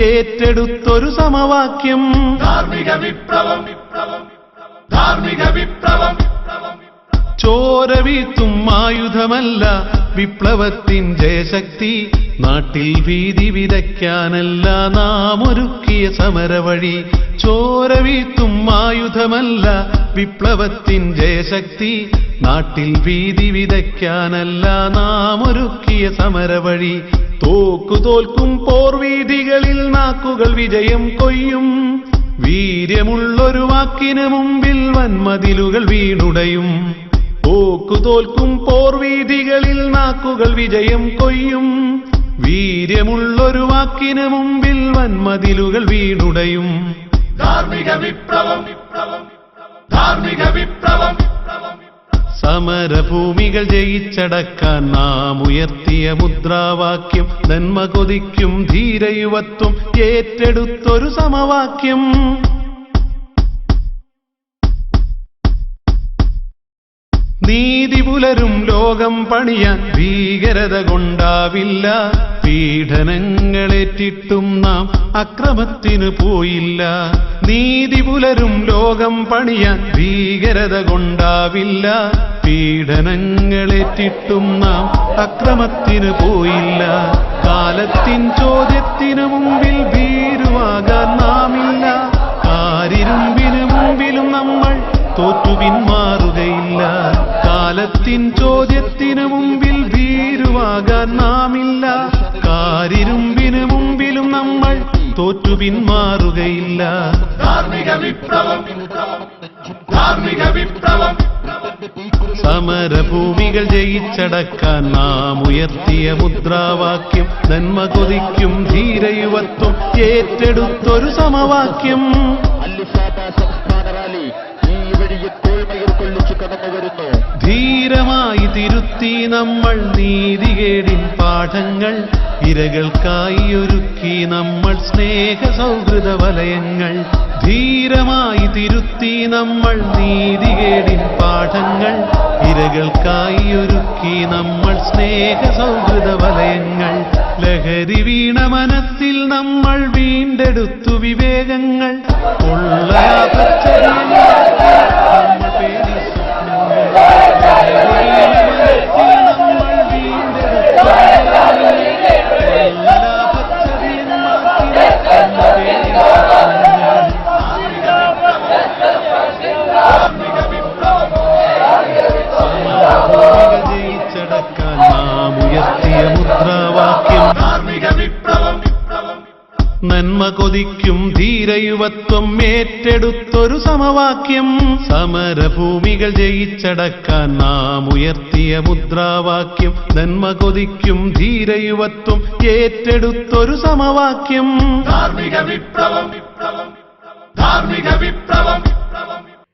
ഏറ്റെടുത്തൊരു സമവാക്യം. ധാർമ്മിക വിപ്ലവം. വിപ്ലവം ധാർമ്മിക വിപ്ലവം. ചോര വീത്തും ആയുധമല്ല വിപ്ലവത്തിൻ ജയശക്തി. നാട്ടിൽ ഭീതി വിതയ്ക്കാനല്ല നാം ഒരുക്കിയ സമരവഴി. ചോര വീത്തും ആയുധമല്ല വിപ്ലവത്തിൻ ജയശക്തി. നാട്ടിൽ ഭീതി വിതയ്ക്കാനല്ല നാം ഒരുക്കിയ സമരവഴി. തോക്കു തോൽക്കും പോർവീതികളിൽ നാക്കുകൾ വിജയം കൊയ്യും. വീര്യമുള്ളൊരു വാക്കിന് മുമ്പിൽ വൻമതിലുകൾ വീണുടയും. തോക്കു തോൽക്കും പോർവീതികളിൽ നാക്കുകൾ വിജയം കൊയ്യും. വീര്യമുള്ളൊരു വാക്കിന് മുമ്പിൽ വൻമതിലുകൾ വീണുടയും. ധാർമ്മിക വിപ്ലവം വിപ്ലവം ധാർമ്മിക വിപ്ലവം. സമരഭൂമികൾ ജയിച്ചടക്കാൻ നാം ഉയർത്തിയ മുദ്രാവാക്യം നന്മ കൊതിക്കും ധീരയുവത്വം ഏറ്റെടുത്തൊരു സമവാക്യം. നീതി പുലരും ലോകം പണിയാൻ ഭീകരത കൊണ്ടാവില്ല. പീഡനങ്ങളേറ്റിട്ടും നാം അക്രമത്തിനു പോയില്ല. നീതി പുലരും ലോകം പണിയ ഭീകരത കൊണ്ടാവില്ല. പീഡനങ്ങളേറ്റിട്ടും നാം അക്രമത്തിനു പോയില്ല. കാലത്തിൻ ചോദ്യത്തിനു മുമ്പിൽ ഭീരുവാകാൻ നാമില്ല. കാരിരുമ്പിനു മുമ്പിലും നമ്മൾ തോറ്റു പിന്മാറുകയില്ല കാലത്തിൻ ചോദ്യത്തിനു മുമ്പിൽ ഭീരുവാകാൻ നാമില്ല. കാരിരുമ്പിനു മുമ്പിലും നമ്മൾ തോറ്റു പിന്മാറുകയില്ല. ധാർമ്മിക വിപ്ലവം വിപ്ലവം ധാർമ്മിക വിപ്ലവം. സമരഭൂമികൾ ജയിച്ചടക്കാൻ നാം ഉയർത്തിയ മുദ്രാവാക്യം നന്മ കൊതിക്കും ധീരയുവത്വം ഏറ്റെടുത്തൊരു സമവാക്യം. ധീരമായി തിരുത്തി നമ്മൾ നീതികേടിൻ പാഠങ്ങൾ ഇരകൾക്കായി ഒരുക്കി നമ്മൾ സ്നേഹ സൗഹൃദ വലയങ്ങൾ ധീരമായി തിരുത്തി നമ്മൾ നീതികേടിൻ പാഠങ്ങൾ ഇരകൾക്കായി ഒരുക്കി നമ്മൾ സ്നേഹ സൗഹൃദ വലയങ്ങൾ ലഹരി വീണ മനസ്സിൽ നമ്മൾ വീണ്ടെടുത്തു വിവേകങ്ങൾ കൊള്ളയാപച്ചര്യങ്ങൾ ഉയർത്തിയ മുദ്രാവാക്യം. ധാർമ്മിക വിപ്ലവം വിപ്ലവം. നന്മ കൊതിക്കും ധീരയുവത്വം ഏറ്റെടുത്തൊരു സമവാക്യം. സമരഭൂമികൾ ജയിച്ചടക്കാൻ നാം ഉയർത്തിയ മുദ്രാവാക്യം. നന്മ കൊതിക്കും ധീരയുവത്വം ഏറ്റെടുത്തൊരു സമവാക്യം. ധാർമ്മിക വിപ്ലവം. ധാർമ്മിക വിപ്ലവം.